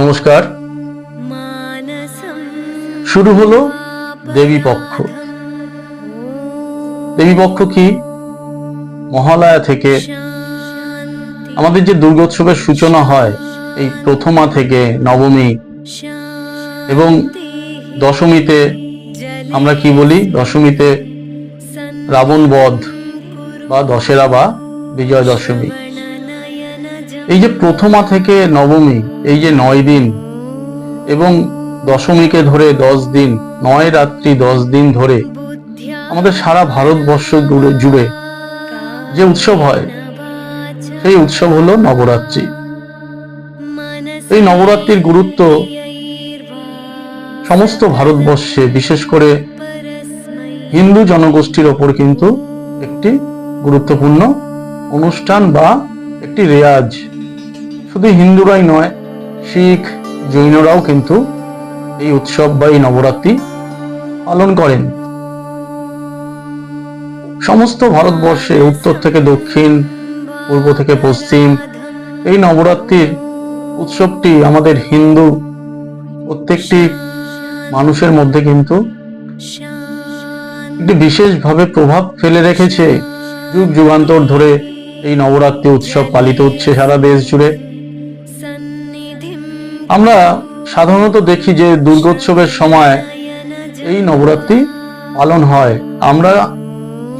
নমস্কার। শুরু হলো দেবী পক্ষ। দেবী পক্ষ কি? মহালয়া থেকে আমাদের যে দুর্গোৎসবের সূচনা হয়, এই প্রথমা থেকে নবমী এবং দশমীতে আমরা কি বলি? দশমীতে রাবণ বধ বা দশেরা বা বিজয় দশমী এই যে প্রথমা থেকে নবমী, এই যে নয় দিন, এবং দশমীকে ধরে দশ দিন, নয় রাত্রি দশ দিন ধরে আমাদের সারা ভারতবর্ষ জুড়ে জুড়ে যে উৎসব হয়, সেই উৎসব হলো নবরাত্রি। এই নবরাত্রির গুরুত্ব সমস্ত ভারতবর্ষে, বিশেষ করে হিন্দু জনগোষ্ঠীর ওপর কিন্তু একটি গুরুত্বপূর্ণ অনুষ্ঠান বা একটি রেয়াজ। শুধু হিন্দুরাই নয়, শিখ, জৈনরাও কিন্তু এই উৎসব বা এই নবরাত্রি পালন করেন। সমস্ত ভারতবর্ষে উত্তর থেকে দক্ষিণ, পূর্ব থেকে পশ্চিম এই নবরাত্রির উৎসবটি আমাদের হিন্দু প্রত্যেকটি মানুষের মধ্যে কিন্তু একটি বিশেষভাবে প্রভাব ফেলে রেখেছে। যুগ যুগান্তর ধরে এই নবরাত্রি উৎসব পালিত হচ্ছে সারা দেশ জুড়ে। আমরা সাধারণত দেখি যে দুর্গোৎসবের সময় এই নবরাত্রি পালন হয়। আমরা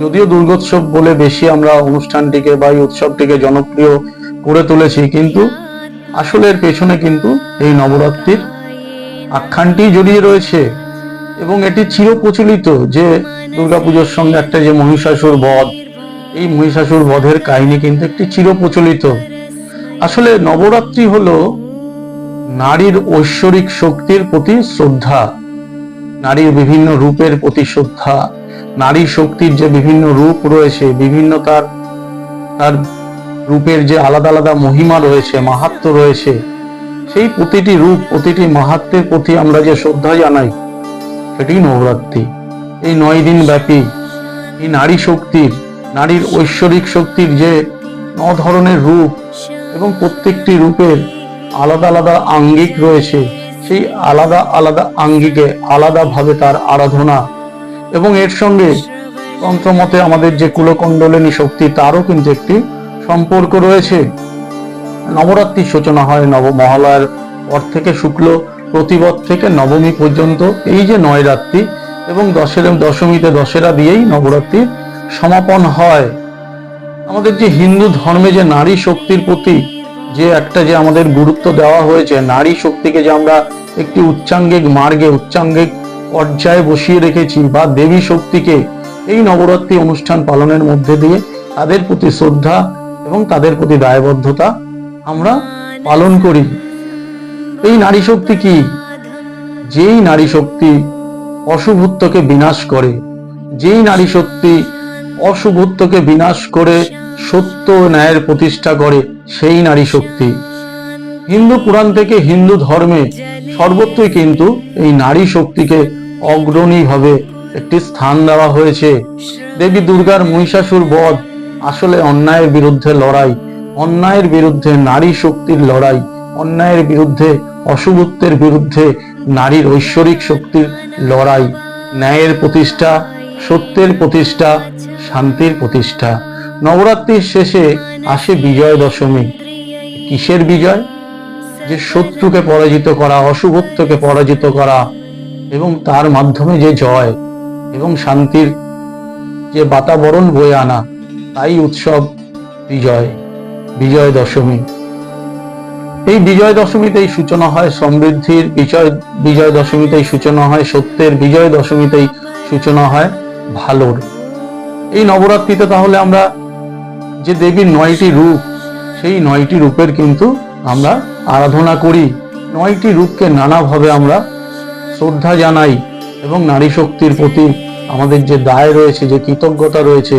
যদিও দুর্গোৎসব বলে বেশি আমরা অনুষ্ঠানটিকে বা এই উৎসবটিকে জনপ্রিয় করে তুলেছি, কিন্তু আসলে এর পেছনে কিন্তু এই নবরাত্রির আখ্যানটি জড়িয়ে রয়েছে এবং এটি চিরপ্রচলিত যে দুর্গাপুজোর সঙ্গে একটা যে মহিষাসুর বধ, এই মহিষাসুর বধের কাহিনী কিন্তু একটি চিরপ্রচলিত। আসলে নবরাত্রি হলো নারীর ঐশ্বরিক শক্তির প্রতি শ্রদ্ধা, নারীর বিভিন্ন রূপের প্রতি শ্রদ্ধা, নারী শক্তির যে বিভিন্ন রূপ রয়েছে, বিভিন্ন তার তার রূপের যে আলাদা আলাদা মহিমা রয়েছে, মাহাত্ম রয়েছে, সেই প্রতিটি রূপ, প্রতিটি মাহাত্মের প্রতি আমরা যে শ্রদ্ধা জানাই, সেটি নবরাত্রি। এই নয় দিন ব্যাপী এই নারী শক্তির, নারীর ঐশ্বরিক শক্তির যে ন ধরনের রূপ এবং প্রত্যেকটি রূপের আলাদা আলাদা আঙ্গিক রয়েছে। সেই আলাদা আলাদা আঙ্গিকে আলাদাভাবে তার আরাধনা এবং এর সঙ্গে তন্ত্রমতে আমাদের যে কুলকুণ্ডলিনী শক্তি, তারও কিন্তু একটি সম্পর্ক রয়েছে। নবরাত্রির সূচনা হয় নব মহালয়ার পর থেকে শুক্ল প্রতিবদ থেকে নবমী পর্যন্ত। এই যে নয় রাত্রি এবং দশের দশমীতে দশেরা দিয়েই নবরাত্রির সমাপন হয়। আমাদের যে হিন্দু ধর্মে যে নারী শক্তির প্রতি যে একটা যে আমাদের গুরুত্ব দেওয়া হয়েছে, নারী শক্তিকে যে আমরা একটি উচ্চাঙ্গিক মার্গে, উচ্চাঙ্গিক পর্যায়ে বসিয়ে রেখেছি বা দেবী শক্তিকে এই নবরাত্রি অনুষ্ঠান পালনের মধ্যে দিয়ে তাদের প্রতি শ্রদ্ধা এবং তাদের প্রতি দায়বদ্ধতা আমরা পালন করি। এই নারী শক্তি কি? যেই নারী শক্তি অশুভত্বকে বিনাশ করে, যেই নারী শক্তি অশুভত্বকে বিনাশ করে সত্য ন্যায়ের প্রতিষ্ঠা করে সেই নারী শক্তি। হিন্দু পুরাণ থেকে হিন্দু ধর্মে সর্বত্রই কিন্তু এই নারী শক্তিকে অগ্রণীভাবে একটি স্থান দেওয়া হয়েছে। দেবী দুর্গার মহিষাসুর বধ আসলে অন্যায়ের বিরুদ্ধে লড়াই, অন্যায়ের বিরুদ্ধে নারী শক্তির লড়াই, অন্যায়ের বিরুদ্ধে অশুভত্বের বিরুদ্ধে নারীর ঐশ্বরিক শক্তির লড়াই, ন্যায়ের প্রতিষ্ঠা, সত্যের প্রতিষ্ঠা, শান্তির প্রতিষ্ঠা। নবরাত্রির শেষে আসে বিজয় দশমী। কিসের বিজয়? যে শত্রুকে পরাজিত করা অশুভত্বকে পরাজিত করা এবং তার মাধ্যমে যে জয় এবং শান্তির যে বাতাবরণ বয়ে আনা, তাই উৎসব বিজয় বিজয় দশমী। এই বিজয় দশমীতেই সূচনা হয় সমৃদ্ধির, বিজয় বিজয় দশমীতেই সূচনা হয় সত্যের, বিজয় দশমীতেই সূচনা হয় ভালোর। এই নবরাত্রিতে তাহলে আমরা যে দেবীর নয়টি রূপ, সেই নয়টি রূপের কিন্তু আমরা আরাধনা করি। নয়টি রূপকে নানাভাবে আমরা শ্রদ্ধা জানাই এবং নারী শক্তির প্রতি আমাদের যে দায় রয়েছে, যে কৃতজ্ঞতা রয়েছে,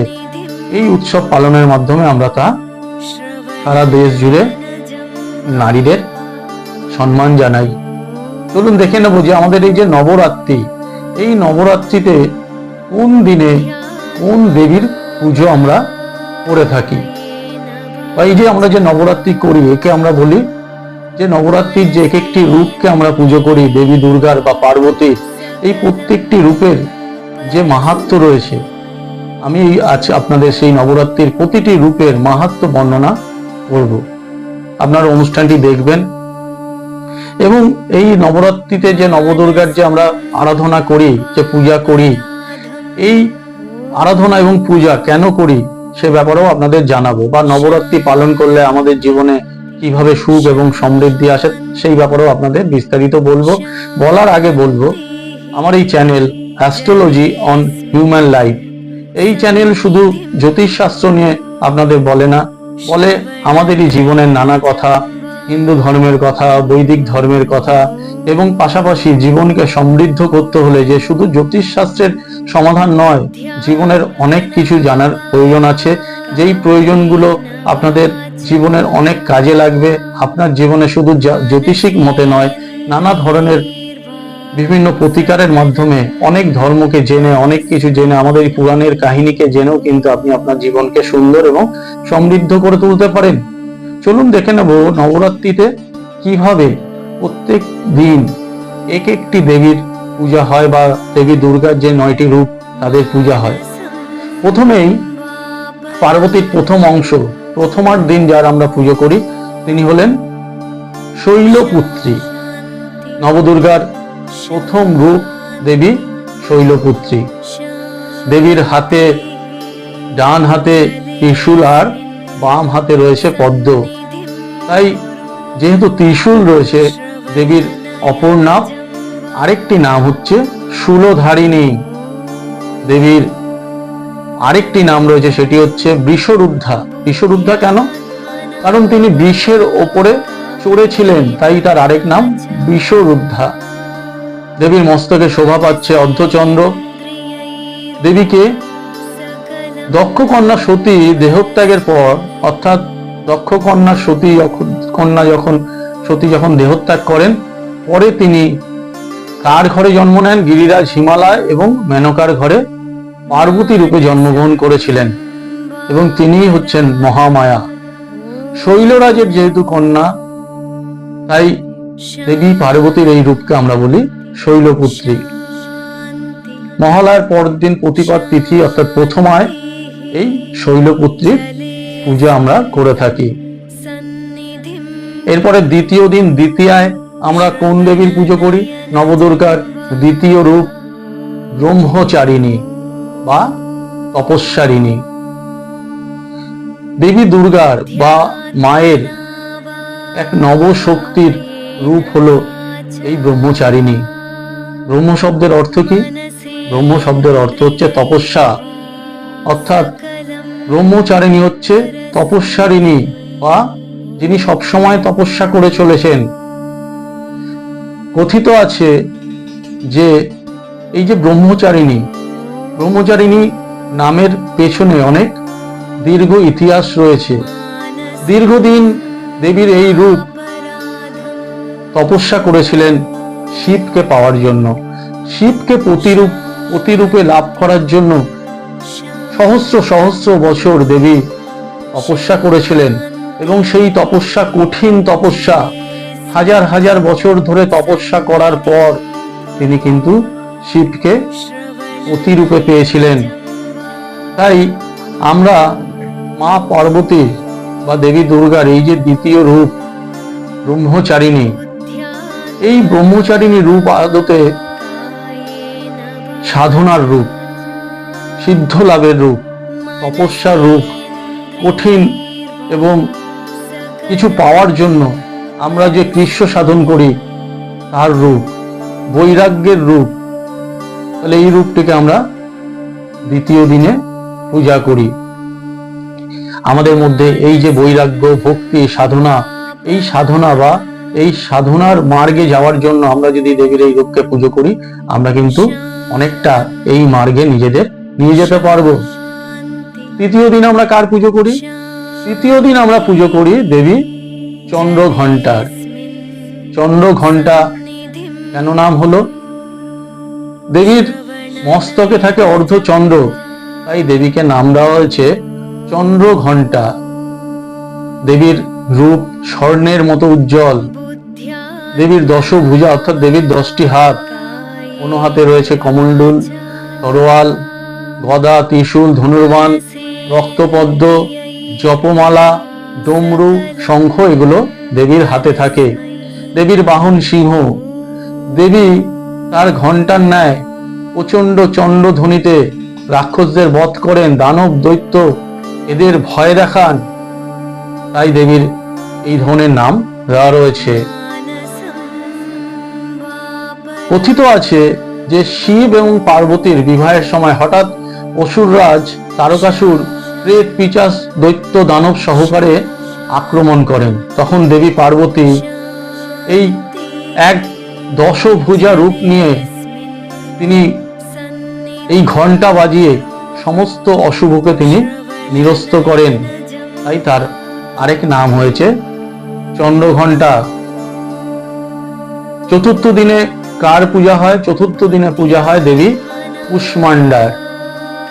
এই উৎসব পালনের মাধ্যমে আমরা তা সারা দেশ জুড়ে নারীদের সম্মান জানাই। চলুন দেখে নেব যে আমাদের এই যে নবরাত্রি, এই নবরাত্রিতে কোন দিনে কোন দেবীর পুজো আমরা করে থাকি। বা এই যে আমরা যে নবরাত্রি করি, একে আমরা বলি যে নবরাত্রির যে এক একটি রূপকে আমরা পুজো করি, দেবী দুর্গার বা পার্বতীর এই প্রত্যেকটি রূপের যে মাহাত্ম্য রয়েছে, আমি আজ আপনাদের সেই নবরাত্রির প্রতিটি রূপের মাহাত্ম্য বর্ণনা করব। আপনারা অনুষ্ঠানটি দেখবেন। এবং এই নবরাত্রিতে যে নবদুর্গার যে আমরা আরাধনা করি, যে পূজা করি, এই আরাধনা এবং পূজা কেন করি সে ব্যাপারেও আপনাদের জানাব বা নবরাত্রি পালন করলে আমাদের জীবনে কীভাবে সুখ এবং সমৃদ্ধি আসে সেই ব্যাপারেও আপনাদের বিস্তারিত বলব। বলার আগে বলব, আমার এই channel astrology on human life এই চ্যানেল শুধু জ্যোতিষশাস্ত্র নিয়ে আপনাদের বলে না, বলে আমাদেরই জীবনের নানা কথা হিন্দু ধর্মের কথা, বৈদিক ধর্মের কথা এবং পাশাপাশি জীবনকে সমৃদ্ধ করতে হলে যে শুধু জ্যোতিষশাস্ত্রের সমাধান নয়, জীবনের অনেক কিছু জানার প্রয়োজন আছে। যেই প্রয়োজনগুলো আপনাদের জীবনের অনেক কাজে লাগবে, আপনার জীবনে শুধু জ্যোতিষিক মতে নয়, নানা ধরনের বিভিন্ন প্রতিকারের মাধ্যমে অনেক ধর্মকে জেনে, অনেক কিছু জেনে, আমাদের পুরাণের কাহিনীকে জেনেও কিন্তু আপনি আপনার জীবনকে সুন্দর এবং সমৃদ্ধ করে তুলতে পারেন। চলুন দেখে নেব নবরাত্রিতে কীভাবে প্রত্যেক দিন এক একটি দেবীর পূজা হয় বা দেবী দুর্গার যে নয়টি রূপ তাদের পূজা হয়। প্রথমেই পার্বতীর প্রথম অংশ, প্রথমার দিন যার আমরা পুজো করি, তিনি হলেন শৈলপুত্রী। নবদুর্গার প্রথম রূপ দেবী শৈলপুত্রী। দেবীর হাতে, ডান হাতে ত্রিশূল আর বাম হাতে রয়েছে পদ্ম। তাই যেহেতু ত্রিশূল রয়েছে দেবীর অপর নাম, আরেকটি নাম হচ্ছে শূলধারিণী। দেবীর আরেকটি নাম রয়েছে, সেটি হচ্ছে বৃষরুদ্ধা। বৃষরুদ্ধা কেন? কারণ তিনি বৃষের ওপরে চড়েছিলেন, তাই তার আরেক নাম বৃষরুদ্ধা। দেবীর মস্তকে শোভা পাচ্ছে অর্ধচন্দ্র। দেবীকে দক্ষ কন্যা সতী দেহত্যাগের পর অর্থাৎ দক্ষ কন্যা সতী কন্যা যখন, সতী যখন দেহত্যাগ করেন, পরে তিনি কার ঘরে জন্ম নেন, গিরিরাজ হিমালয় এবং মেনকার ঘরে পার্বতী রূপে জন্মগ্রহণ করেছিলেন এবং তিনিই হচ্ছেন মহামায়া। শৈলরাজের যেহেতু কন্যা, তাই দেবী পার্বতীর এই রূপকে আমরা বলি শৈলপুত্রী। মহালয়ার পরের দিন প্রতিপাদ তিথি অর্থাৎ প্রথমায় এই শৈলপুত্রীর পূজা আমরা করে থাকি। এরপরে দ্বিতীয় দিন দ্বিতীয়ায় আমরা কোন দেবীর পুজো করি? নবদুর্গার দ্বিতীয় রূপ ব্রহ্মচারিণী বা তপস্যারিণী। দেবী দুর্গার বা মায়ের এক নবশক্তির রূপ হলো এই ব্রহ্মচারিণী। ব্রহ্ম শব্দের অর্থ কি? ব্রহ্ম শব্দের অর্থ হচ্ছে তপস্যা। অর্থাৎ ব্রহ্মচারিণী হচ্ছে তপস্যারিণী, বা যিনি সবসময় তপস্যা করে চলেছেন। কথিত আছে যে এই যে ব্রহ্মচারিণী ব্রহ্মচারিণী নামের পেছনে অনেক দীর্ঘ ইতিহাস রয়েছে। দীর্ঘদিন দেবীর এই রূপ তপস্যা করেছিলেন শিবকে পাওয়ার জন্য। শিবকে প্রতিরূপ প্রতিরূপে লাভ করার জন্য সহস্র সহস্র বছর দেবী তপস্যা করেছিলেন এবং সেই তপস্যা, কঠিন তপস্যা, হাজার হাজার বছর ধরে তপস্যা করার পর তিনি কিন্তু শিবকে অতিরূপে পেয়েছিলেন। তাই আমরা মা পার্বতী বা দেবী দুর্গার এই যে দ্বিতীয় রূপ, ব্রহ্মচারিণী, এই ব্রহ্মচারিণী রূপ আদতে সাধনার রূপ সিদ্ধ লাভের রূপ, তপস্যার রূপ, কঠিন এবং কিছু পাওয়ার জন্য আমরা যে কৃষ্ণ সাধন করি, তার রূপ, বৈরাগ্যের রূপ, তাহলে এই রূপটিকে আমরা দ্বিতীয় দিনে পূজা করি। আমাদের মধ্যে এই যে বৈরাগ্য, ভক্তি, সাধনা, এই সাধনা বা এই সাধনার মার্গে যাওয়ার জন্য আমরা যদি দেবীর এই রূপকে পুজো করি, আমরা কিন্তু অনেকটা এই মার্গে নিজেদের নিয়ে যেতে পারব। তৃতীয় দিন আমরা কার পুজো করি? তৃতীয় দিন আমরা পুজো করি দেবী চন্দ্র ঘণ্টার চন্দ্র ঘণ্টা কেন নাম হলো? দেবীর মস্তকে থাকে অর্ধচন্দ্র, তাই দেবীকে নাম দেওয়া হয়েছে চন্দ্র ঘণ্টা দেবীর রূপ স্বর্ণের মতো উজ্জ্বল। দেবীর দশভুজা অর্থাৎ দেবীর দশটি হাত। কোনো হাতে রয়েছে কমণ্ডুল তরোয়াল গদা ত্রিশূল ধনুর্বাণ, রক্তপদ্ম, জপমালা, ডমরু, শঙ্খ এগুলো দেবীর হাতে থাকে। দেবীর বাহন সিংহ। দেবী তার ঘণ্টার ন্যায় প্রচণ্ড চণ্ড ধ্বনিতে রাক্ষসদের বধ করেন, দানব দৈত্য এদের ভয় দেখান। তাই দেবীর এই ধরনের নাম দেওয়া রয়েছে। কথিত আছে যে শিব এবং পার্বতীর বিবাহের সময় হঠাৎ অসুররাজ তারকাসুর, প্রেত পিচাস, দৈত্য দানব সহকারে আক্রমণ করেন। তখন দেবী পার্বতী এই এক দশভুজা রূপ নিয়ে তিনি এই ঘণ্টা বাজিয়ে সমস্ত অশুভকে তিনি নিরস্ত করেন। তাই তার আরেক নাম হয়েছে চন্দ্রঘণ্টা। চতুর্থ দিনে কার পূজা হয়? চতুর্থ দিনে পূজা হয় দেবী কুষ্মান্ডার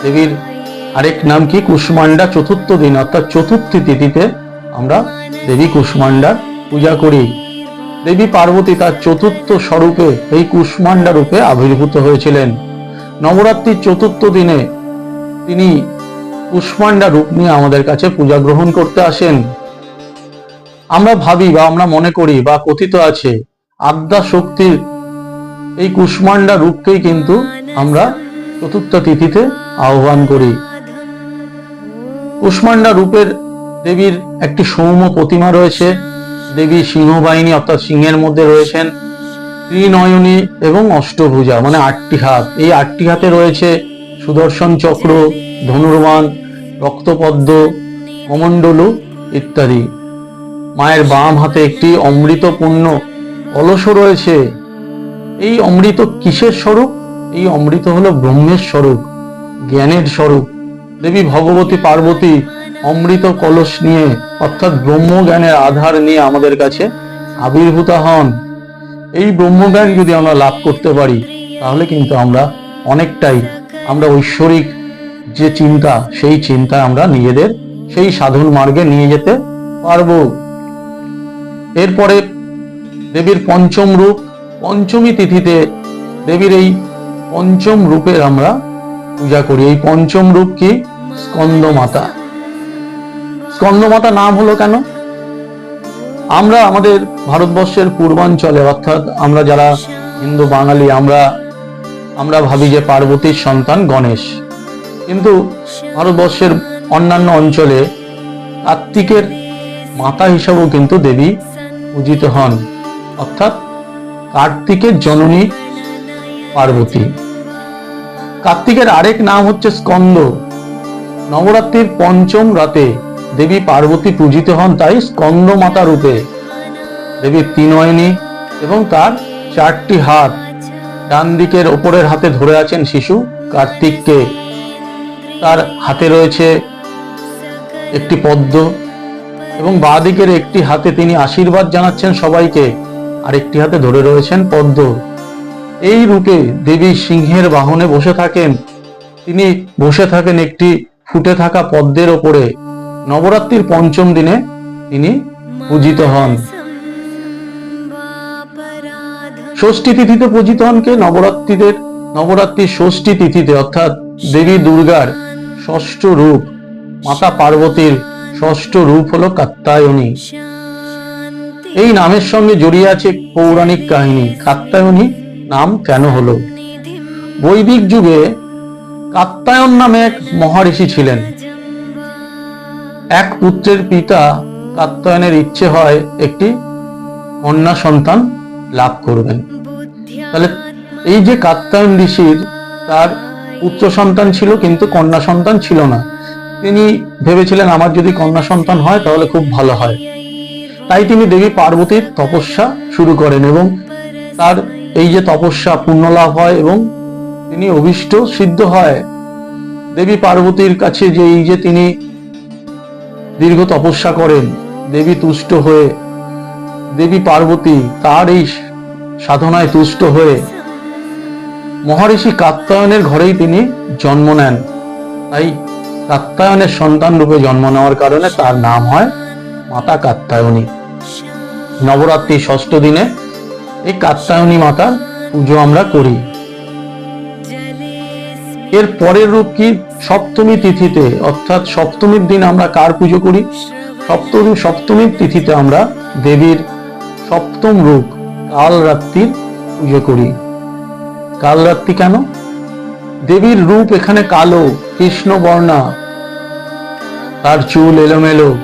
দেবীর আরেক নাম কি? কুষ্মান্ডা চতুর্থ দিন, অর্থাৎ চতুর্থী তিথিতে আমরা দেবী কুষ্মান্ডার পূজা করি। দেবী পার্বতী তার চতুর্থ স্বরূপে এই কুষ্মান্ডা রূপে আবির্ভূত হয়েছিলেন। নবরাত্রির চতুর্থ দিনে তিনি কুষ্মান্ডা রূপ নিয়ে আমাদের কাছে পূজা গ্রহণ করতে আসেন। আমরা ভাবি বা আমরা মনে করি বা কথিত আছে, আদ্যা শক্তির এই কুষ্মান্ডা রূপকেই কিন্তু আমরা চতুর্থ তিথিতে আহ্বান করি। কুষ্মান্ডা রূপের দেবীর একটি সৌম্য প্রতিমা রয়েছে। দেবী সিংহবাহিনী অর্থাৎ সিংহের মধ্যে রয়েছেন। ত্রিনয়নী এবং অষ্টভুজা মানে আটটি হাত। এই আটটি হাতে রয়েছে সুদর্শন চক্র, ধনুর্বাণ, রক্তপদ্ম, কমণ্ডলু ইত্যাদি। মায়ের বাম হাতে একটি অমৃতপূর্ণ কলস রয়েছে। এই অমৃত কিসের স্বরূপ? এই অমৃত হলো ব্রহ্মের স্বরূপ। জ্ঞানের স্বরূপ। দেবী ভগবতী পার্বতী অমৃত কলস নিয়ে, অর্থাৎ ব্রহ্মজ্ঞানের আধার নিয়ে আমাদের কাছে আবির্ভূত হন। এই ব্রহ্মজ্ঞান যদি আমরা লাভ করতে পারি, তাহলে কিন্তু আমরা অনেকটাই আমরা ঐশ্বরিক যে চিন্তা, সেই চিন্তা আমরা নিজেদের সেই সাধন মার্গে নিয়ে যেতে পারব। এরপরে দেবীর পঞ্চম রূপ, পঞ্চমী তিথিতে দেবীর এই পঞ্চম রূপের আমরা পূজা করি। এই পঞ্চম রূপ কি? স্কন্দ মাতা স্কন্দ মাতা নাম হলো কেন? আমরা আমাদের ভারতবর্ষের পূর্বাঞ্চলে, অর্থাৎ আমরা যারা হিন্দু, বাঙালি, আমরা আমরা ভাবি যে পার্বতীর সন্তান গণেশ। কিন্তু ভারতবর্ষের অন্যান্য অঞ্চলে কার্তিকের মাতা হিসাবেও কিন্তু দেবী পূজিত হন। অর্থাৎ কার্তিকের জননী পার্বতী। কার্তিকের আরেক নাম হচ্ছে স্কন্দ। নবরাত্রির পঞ্চম রাতে দেবী পার্বতী পূজিত হন তাই স্কন্দ মাতা রূপে। দেবী তিনয়নী এবং তার চারটি হাত ডান দিকের ওপরের হাতে ধরে আছেন শিশু কার্তিককে। তার হাতে রয়েছে একটি পদ্ম এবং বাঁ দিকের একটি হাতে তিনি আশীর্বাদ জানাচ্ছেন সবাইকে। আর একটি হাতে ধরে রয়েছেন পদ্ম। এই রূপে দেবী সিংহের বাহনে বসে থাকেন। তিনি বসে থাকেন একটি ফুটে থাকা পদ্মের ওপরে। নবরাত্রির পঞ্চম দিনে তিনি পূজিত হন। ষষ্ঠী তিথিতে পূজিত হন কে? নবরাত্রিদের, নবরাত্রির ষষ্ঠী তিথিতে, অর্থাৎ দেবী দুর্গার ষষ্ঠ রূপ। মাতা পার্বতীর ষষ্ঠ রূপ হলো কাত্তায়নী এই নামের সঙ্গে জড়িয়ে আছে পৌরাণিক কাহিনী। কাত্তায়নী নাম কেন হলো? বৈদিক যুগে কাত্তায়ন নামে এক মহারিষি ছিলেন। এক পুত্রের পিতা কাত্তায়নের ইচ্ছে হয় একটি কন্যা সন্তান লাভ করবেন। তাহলে এই যে কাত্তায়ন ঋষির তার পুত্র সন্তান ছিল কিন্তু কন্যা সন্তান ছিল না। তিনি ভেবেছিলেন, আমার যদি কন্যা সন্তান হয় তাহলে খুব ভালো হয়। তাই তিনি দেবী পার্বতীর তপস্যা শুরু করেন এবং তার এই যে তপস্যা পূর্ণ লাভ হয় এবং তিনি অভিষ্ট, সিদ্ধ হয়। দেবী পার্বতীর কাছে যে এই যে তিনি দীর্ঘ তপস্যা করেন, দেবী তুষ্ট হয়ে, দেবী পার্বতী তার এই সাধনায় তুষ্ট হয়ে, মহর্ষি কাত্তায়নের ঘরেই তিনি জন্ম নেন। তাই কাত্তায়নের সন্তান রূপে জন্ম নেওয়ার কারণে তার নাম হয় মাতা কাত্তায়নী নবরাত্রি ষষ্ঠ দিনে এই কাত্তায়নী মাতার পুজো আমরা করি। এর পরের রূপ কি? সপ্তমী তিথিতে, অর্থাৎ সপ্তমীর দিন আমরা কার পুজো করি? সপ্তমী সপ্তমীর তিথিতে আমরা দেবীর সপ্তম রূপ, কাল রাত্রির পুজো করি। কাল রাত্রি কেন? দেবীর রূপ এখানে কালো, কৃষ্ণ বর্ণা। তার চুল এলোমেলো।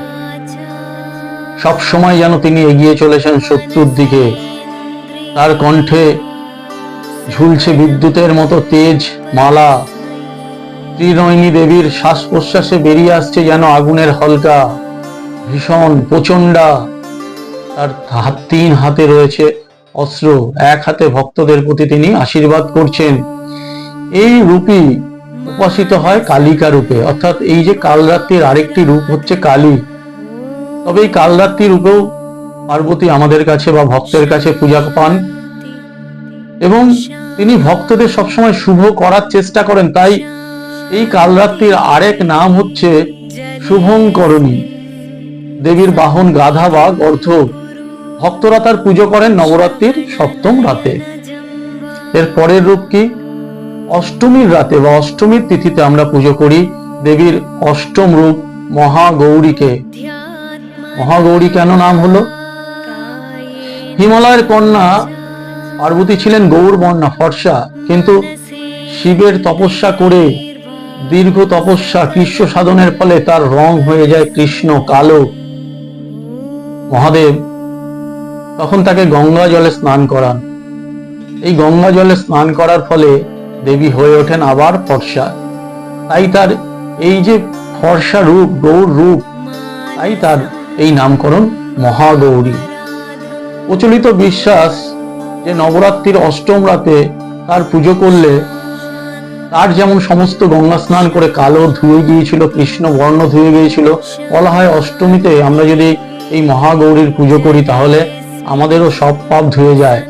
সব সময় যেন তিনি এগিয়ে চলেছেন শত্রুর দিকে। তার কণ্ঠে ঝুলছে বিদ্যুতের মতো তেজ মালা। ত্রিনয়নী দেবীর শ্বাস প্রশ্বাসে বেরিয়ে আসছে যেন আগুনের হলকা, ভীষণ প্রচণ্ডা। তার হাত তিন হাতে রয়েছে অস্ত্র, এক হাতে ভক্তদের প্রতি তিনি আশীর্বাদ করছেন। এই রূপই উপাসিত হয় কালিকা রূপে। অর্থাৎ এই যে কালরাত্রির আরেকটি রূপ হচ্ছে কালী। তবে এই কালরাত্রি রূপেও পার্বতী আমাদের কাছে বা ভক্তের কাছে পূজা পান। এবং তিনি ভক্তদের সবসময় শুভ করার চেষ্টা করেন। তাই এই কালরাত্রির আরেক নাম হচ্ছে শুভঙ্করণী। দেবীর বাহন গাধা বা অর্থ ভক্তরা তার পুজো করেন নবরাত্রির সপ্তম রাতে। এর পরের রূপ কি? অষ্টমীর রাতে বা অষ্টমীর তিথিতে আমরা পুজো করি দেবীর অষ্টম রূপ মহাগৌরীকে। মহাগৌরী কেন নাম হলো? হিমালয়ের কন্যা পার্বতী ছিলেন গৌর বর্ণা, ফর্সা। কিন্তু শিবের তপস্যা করে দীর্ঘ তপস্যা, কৃষ্ণ সাধনের ফলে তার রং হয়ে যায় কৃষ্ণ কালো। মহাদেব তখন তাকে গঙ্গা জলে স্নান করান। এই গঙ্গা জলে স্নান করার ফলে দেবী হয়ে ওঠেন আবার ফর্সা। তাই তার এই যে ফর্সা রূপ, গৌর রূপ, তাই তার এই নামকরণ মহাগৌরী। প্রচলিত বিশ্বাস যে নবরাত্রির অষ্টম রাতে তার পুজো করলে তার যেমন সমস্ত গঙ্গা স্নান করে কালো ধুয়ে গিয়েছিল, কৃষ্ণ বর্ণ ধুয়ে গিয়েছিল, বলা হয় অষ্টমীতে আমরা যদি এই মহাগৌরীর পুজো করি তাহলে আমাদেরও সব পাপ ধুয়ে যায়।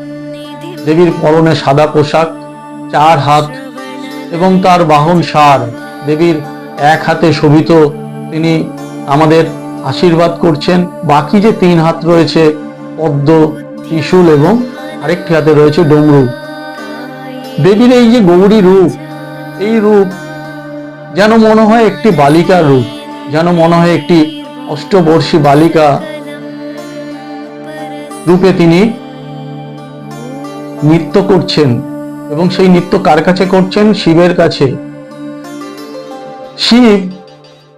দেবীর পরনে সাদা পোশাক, চার হাত এবং তার বাহন সার। দেবীর এক হাতে শোভিত তিনি আমাদের আশীর্বাদ করছেন। বাকি যে তিন হাত রয়েছে পদ্ম, ত্রিশূল এবং আরেকটি হাতে রয়েছে ডমরু। দেবীর এই যে গৌরী রূপ, এই রূপ যেন মনে হয় একটি বালিকার রূপ, যেন মনে হয় একটি অষ্টবর্ষী বালিকা রূপে তিনি নৃত্য করছেন। এবং সেই নৃত্য কার কাছে করছেন? শিবের কাছে। শিব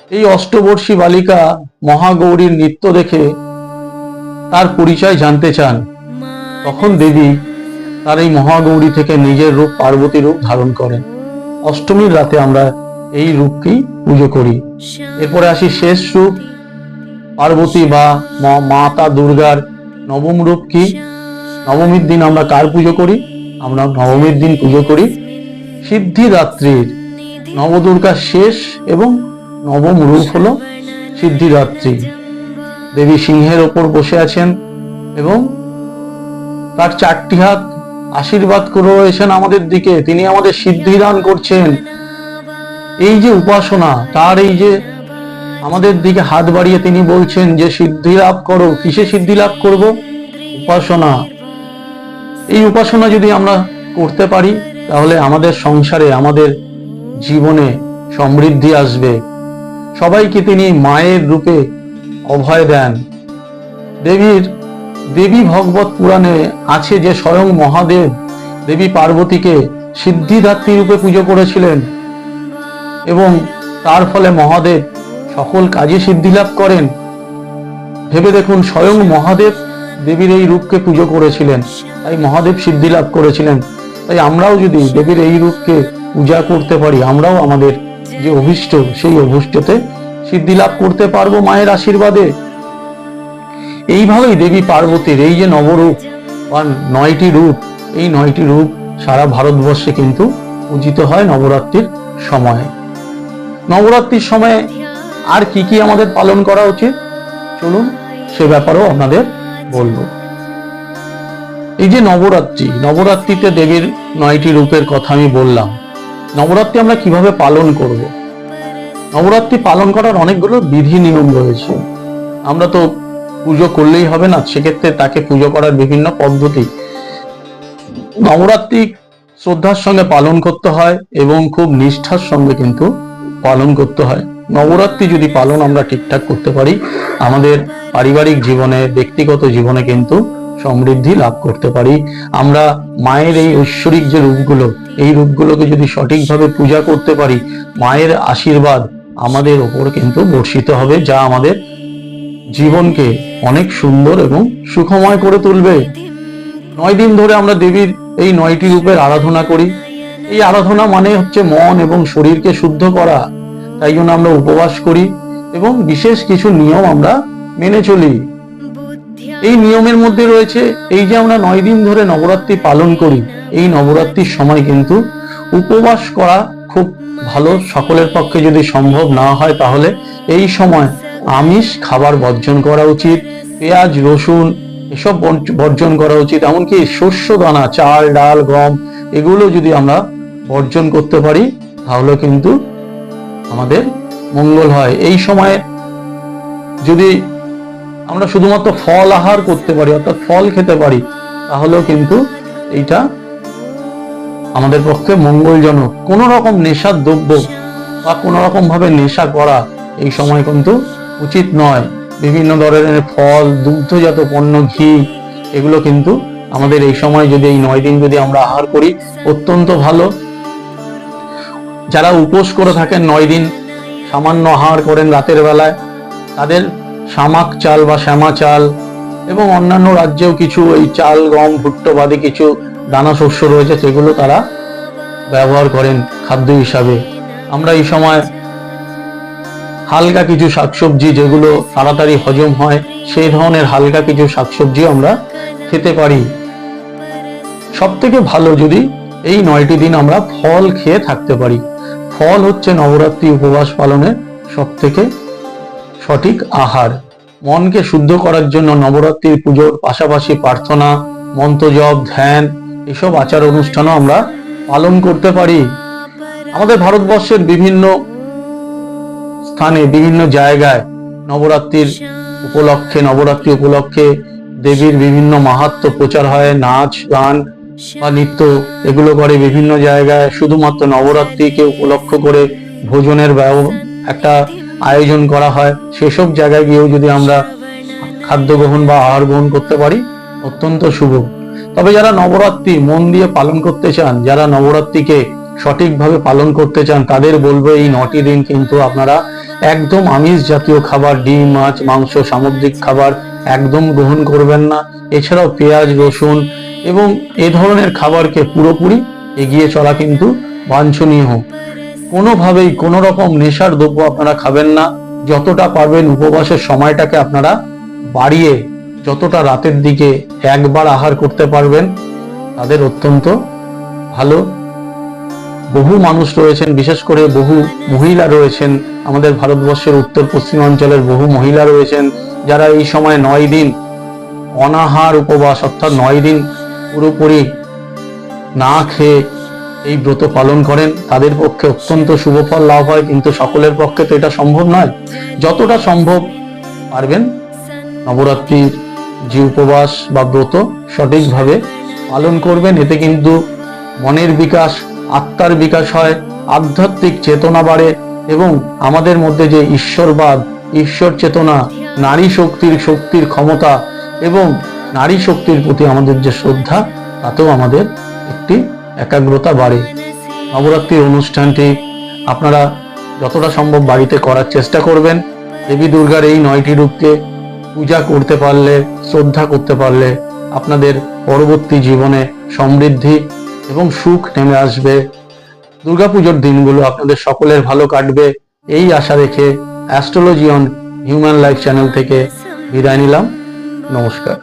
এই অষ্টবর্ষী বালিকা মহাগৌরীর নৃত্য দেখে তার পরিচয় জানতে চান, তখন দেবী তার এই মহাগৌরী থেকে নিজের রূপ পার্বতী রূপ ধারণ করেন। অষ্টমীর রাতে আমরা এই রূপকেই পুজো করি। এরপরে আসি শেষ রূপ, পার্বতী বা মাতা দুর্গার নবম রূপ কি? নবমীর দিন আমরা কার পুজো করি? আমরা নবমীর দিন পুজো করি সিদ্ধিদাত্রীর। নবদুর্গার শেষ এবং নবম রূপ হলো সিদ্ধিদাত্রী। দেবী সিংহের ওপর বসে আছেন এবং তার চারটি হাত আশীর্বাদ করে রয়েছেন আমাদের দিকে। তিনি আমাদের সিদ্ধি করছেন। এই যে উপাসনা, তার এই যে আমাদের দিকে হাত বাড়িয়ে তিনি বলছেন যে, সিদ্ধি লাভ করো। কিসে সিদ্ধি লাভ করব? উপাসনা। এই উপাসনা যদি আমরা করতে পারি, তাহলে আমাদের সংসারে, আমাদের জীবনে সমৃদ্ধি আসবে। সবাইকে তিনি মায়ের রূপে অভয় দেন। দেবীর, দেবী ভগবত পুরাণে আছে যে স্বয়ং মহাদেব দেবী পার্বতীকে সিদ্ধিদাত্রী রূপে পুজো করেছিলেন এবং তার ফলে মহাদেব সকল কাজে সিদ্ধি লাভ করেন। ভেবে দেখুন, স্বয়ং মহাদেব দেবীর এই রূপকে পুজো করেছিলেন, তাই মহাদেব সিদ্ধি লাভ করেছিলেন। তাই আমরাও যদি দেবীর এই রূপকে পূজা করতে পারি, আমরাও আমাদের যে অভিষ্ট, সেই অভিষ্টতে সিদ্ধি লাভ করতে পারব মায়ের আশীর্বাদে। এইভাবেই দেবী পার্বতীর এই যে নবরূপ বা নয়টি রূপ, এই নয়টি রূপ সারা ভারতবর্ষে কিন্তু পূজিত হয় নবরাত্রির সময়ে। নবরাত্রির সময়ে আর কি কি আমাদের পালন করা উচিত? চলুন সে ব্যাপারেও আপনাদের বলব। এই যে নবরাত্রি, নবরাত্রিতে দেবীর নয়টি রূপের কথা আমি বললাম। নবরাত্রি আমরা কীভাবে পালন করব? নবরাত্রি পালন করার অনেকগুলো বিধি নিয়ম রয়েছে। আমরা তো পুজো করলেই হবে না, সেক্ষেত্রে তাকে পুজো করার বিভিন্ন পদ্ধতি। নবরাত্রি শ্রদ্ধার সঙ্গে পালন করতে হয় এবং খুব নিষ্ঠার সঙ্গে কিন্তু পালন করতে হয়। নবরাত্রি যদি পালন আমরা ঠিকঠাক করতে পারি, আমাদের পারিবারিক জীবনে, ব্যক্তিগত জীবনে কিন্তু সমৃদ্ধি লাভ করতে পারি। আমরা মায়ের এই ঐশ্বরিক যে রূপগুলো, এই রূপগুলোকে যদি সঠিকভাবে পূজা করতে পারি, মায়ের আশীর্বাদ আমাদের ওপর কিন্তু বর্ষিত হবে, যা আমাদের জীবনকে অনেক সুন্দর এবং সুখময় করে তুলবে। নয় দিন ধরে আমরা দেবীর এই নয়টি রূপের আরাধনা করি। এই আরাধনা মানে হচ্ছে মন এবং শরীরকে শুদ্ধ করা। তাই জন্য আমরা উপবাস করি এবং বিশেষ কিছু নিয়ম আমরা মেনে চলি। এই নিয়মের মধ্যে রয়েছে, এই যে আমরা নয় দিন ধরে নবরাত্রি পালন করি, এই নবরাত্রির সময় কিন্তু উপবাস করা খুব ভালো, সকলের পক্ষে যদি সম্ভব না হয় তাহলে এই সময় আমিষ, খাবার বর্জন করা উচিত, পেঁয়াজ, রসুন এসব বর্জন করা উচিত, এমনকি শস্য দানা চাল, ডাল, গম এগুলো যদি আমরা বর্জন করতে পারি, তাহলে কিন্তু আমাদের মঙ্গল হয়। এই সময়ে যদি আমরা শুধুমাত্র ফল আহার করতে পারি, অর্থাৎ ফল খেতে পারি, তাহলেও কিন্তু এইটা আমাদের পক্ষে মঙ্গলজনক। কোনো রকম নেশার দ্রব্য বা কোনো রকম ভাবে নেশা করা এই সময় কিন্তু উচিত নয়। বিভিন্ন ধরনের ফল, দুগ্ধজাত পণ্য, ঘি, এগুলো কিন্তু আমাদের এই সময় যদি এই নয় দিন যদি আমরা আহার করি, অত্যন্ত ভালো। যারা উপোস করে থাকেন নয় দিন, সামান্য আহার করেন রাতের বেলায়, তাদের শামাক চাল বা শ্যামা চাল এবং অন্যান্য রাজ্যেও কিছু এই চাল, গম, ভুট্টো বাদে কিছু দানা শস্য রয়েছে, সেগুলো তারা ব্যবহার করেন খাদ্য হিসাবে। আমরা এই সময় হালকা কিছু শাকসবজি যেগুলো তাড়াতাড়ি হজম হয়, সেই ধরনের হালকা কিছু শাকসবজি আমরা খেতে পারি। সব থেকে ভালো যদি এই নয়টি দিন আমরা ফল খেয়ে থাকতে পারি। ফল হচ্ছে নবরাত্রি উপবাস পালনের সব থেকে সঠিক আহার। মনকে শুদ্ধ করার জন্য নবরাত্রির পুজোর পাশাপাশি প্রার্থনা, মন্ত্রজপ, ধ্যান এসব আচার অনুষ্ঠানও আমরা পালন করতে পারি। আমাদের ভারতবর্ষের বিভিন্ন স্থানে, বিভিন্ন জায়গায় নবরাত্রির উপলক্ষে, নবরাত্রি উপলক্ষে দেবীর বিভিন্ন মাহাত্ম প্রচার হয়, নাচ, গান বা নৃত্য এগুলো করে বিভিন্ন জায়গায়। শুধুমাত্র নবরাত্রিকে উপলক্ষ করে ভোজনের একটা আয়োজন করা হয়। সেসব জায়গায় গিয়েও যদি আমরা খাদ্য গ্রহণ বা আহার গ্রহণ করতে পারি, অত্যন্ত শুভ। তবে যারা নবরাত্রি মন দিয়ে পালন করতে চান, যারা নবরাত্রিকে সঠিকভাবে পালন করতে চান, তাদের বলব এই নটি দিন কিন্তু আপনারা একদম আমিষ জাতীয় খাবার, ডিম, মাছ, মাংস, সামুদ্রিক খাবার একদম গ্রহণ করবেন না। এছাড়াও পেঁয়াজ, রসুন এবং এ ধরনের খাবারকে পুরোপুরি এগিয়ে চলা কিন্তু বাঞ্ছনীয়। কোনোভাবেই কোনো রকম নেশার দ্রব্য আপনারা খাবেন না। যতটা পারবেন উপবাসের সময়টাকে আপনারা বাড়িয়ে যতটা রাতের দিকে একবার আহার করতে পারবেন, তাদের অত্যন্ত ভালো। বহু মানুষ রয়েছেন, বিশেষ করে বহু মহিলা রয়েছেন। আমাদের ভারতবর্ষের উত্তর পশ্চিমাঞ্চলের বহু মহিলা রয়েছেন, যারা এই সময় নয় দিন অনাহার উপবাস, অর্থাৎ নয় দিন পুরোপুরি না খেয়ে এই ব্রত পালন করেন। তাদের পক্ষে অত্যন্ত শুভ ফল লাভ হয়, কিন্তু সকলের পক্ষে তো এটা সম্ভব নয়। যতটা সম্ভব পারবেন। নবরাত্রির যে উপবাস বা ব্রত সঠিকভাবে পালন করবেন, এতে কিন্তু মনের বিকাশ, আত্মার বিকাশ হয়, আধ্যাত্মিক চেতনা বাড়ে এবং আমাদের মধ্যে যে ঈশ্বরবাদ, ঈশ্বর চেতনা, নারী শক্তির শক্তির ক্ষমতা এবং নারী শক্তির প্রতি আমাদের যে শ্রদ্ধা, তাতেও আমাদের একটি একাগ্রতা বাড়ে। নবরাত্রির অনুষ্ঠানটি আপনারা যতটা সম্ভব বাড়িতে করার চেষ্টা করবেন। দেবী দুর্গার এই নয়টি রূপকে পূজা করতে পারলে, শ্রদ্ধা করতে পারলে আপনাদের পরবর্তী জীবনে সমৃদ্ধি এবং সুখ নেমে আসবে। দুর্গাপুজোর দিনগুলো আপনাদের সকলের ভালো কাটবে। এই আশা রেখে astrology on human life channel থেকে বিদায় নিলাম। নমস্কার।